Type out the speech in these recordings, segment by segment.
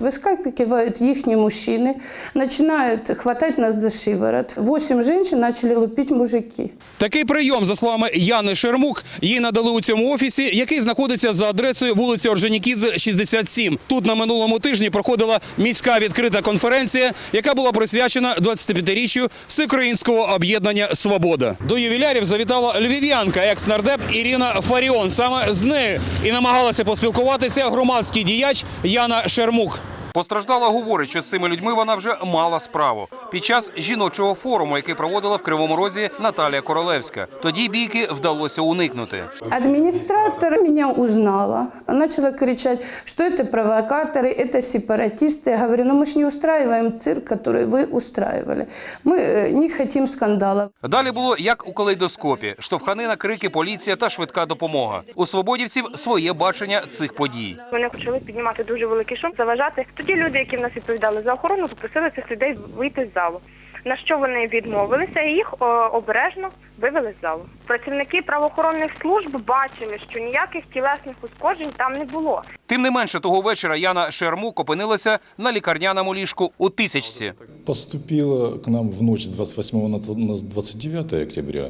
Выскакивают их мужчины, начинают хватать нас за шиворот. Восемь женщин начали лупить мужики. Такий прийом, за словами Яни Шермук, їй надали у цьому офісі, який знаходиться за адресою вулиці Орджонікідзе, 67. Тут на минулому тижні проходила міська відкрита конференція, яка була присвячена 25-річчю Всеукраїнського об'єднання Свобода. До ювілярів завітала львів'янка, екс-нардеп Ірина Фаріон. Саме з нею і намагалася поспілкуватися громадський діяч Яна Шермук. Постраждала говорить, що з цими людьми вона вже мала справу під час жіночого форуму, який проводила в Кривому Розі Наталія Королевська. Тоді бійки вдалося уникнути. Администратор меня узнала. Она начала кричать, что это провокаторы, это сепаратисты. Я говорю, ну мы же не устраиваем цирк, который вы устраивали. Мы э, не хотим скандала. Далі було як у калейдоскопі: штовханина, крики, поліція та швидка допомога. У свободівців своє бачення цих подій. Вони почали піднімати дуже великий шум, заважати. Тоді люди, які в нас відповідали за охорону, попросили цих людей вийти з залу. На що вони відмовилися, і їх обережно вивели з залу. Працівники правоохоронних служб бачили, що ніяких тілесних ушкоджень там не було. Тим не менше, того вечора Яна Шермук опинилася на лікарняному ліжку у тисячці. Поступила к нам в ночь с 28 на на 29 октября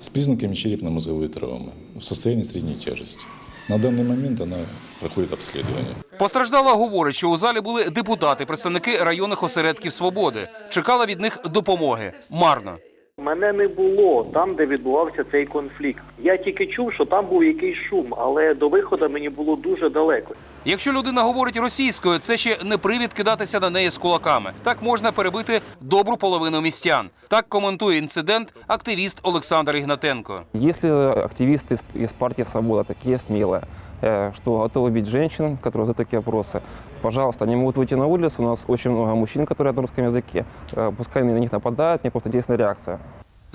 с признаками черепно-мозговой травмы в состоянии средней тяжести. На даний момент вона проходить обслідування. Постраждала говорить, що у залі були депутати, представники районних осередків свободи. Чекала від них допомоги. Марно Мене не було там, де відбувався цей конфлікт. Я тільки чув, що там був якийсь шум, але до виходу мені було дуже далеко. Якщо людина говорить російською, це ще не привід кидатися на неї з кулаками. Так можна перебити добру половину містян. Так коментує інцидент активіст Олександр Ігнатенко. Если активисты из, из партии «Свобода» такие смелые, э, что готовы бить женщин, которые задают такие вопросы, пожалуйста, они могут выйти на улицу. У нас очень много мужчин, которые на русском языке. Э, Пускай на них нападают, мне просто интересная реакция.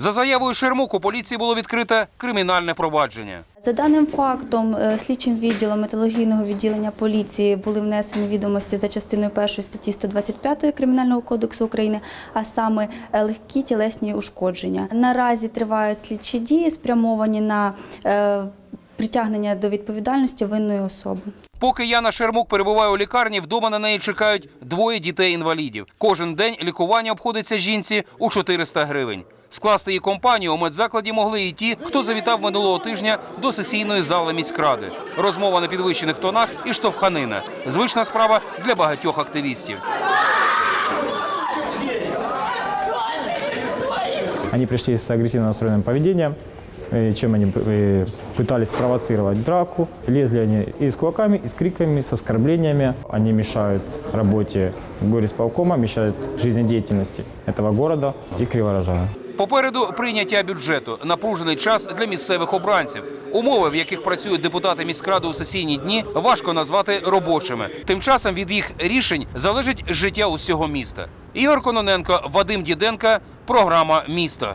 За заявою Шермук у поліції було відкрите кримінальне провадження. За даним фактом, е, слідчим відділом металургійного відділення поліції були внесені відомості за частиною 1 статті 125 Кримінального кодексу України, а саме е, легкі тілесні ушкодження. Наразі тривають слідчі дії, спрямовані на е, притягнення до відповідальності винної особи. Поки Яна Шермук перебуває у лікарні, вдома на неї чекають двоє дітей-інвалідів. Кожен день лікування обходиться жінці у 400 гривень. Скласти її компанію у медзакладі могли і ті, хто завітав минулого тижня до сесійної зали міськради. Розмова на підвищених тонах і штовханина. Звична справа для багатьох активістів. Они пришли с агрессивно настроенным поведением, э, чем они э, пытались спровоцировать драку. Лезли они и с кулаками, и с криками, с оскорблениями. Они мешают работе горисполкома, мешают жизнедеятельности этого города и Криворожана. Попереду прийняття бюджету, напружений час для місцевих обранців. Умови, в яких працюють депутати міськради у сесійні дні, важко назвати робочими. Тим часом від їх рішень залежить життя усього міста. Ігор Кононенко, Вадим Діденко, програма Місто.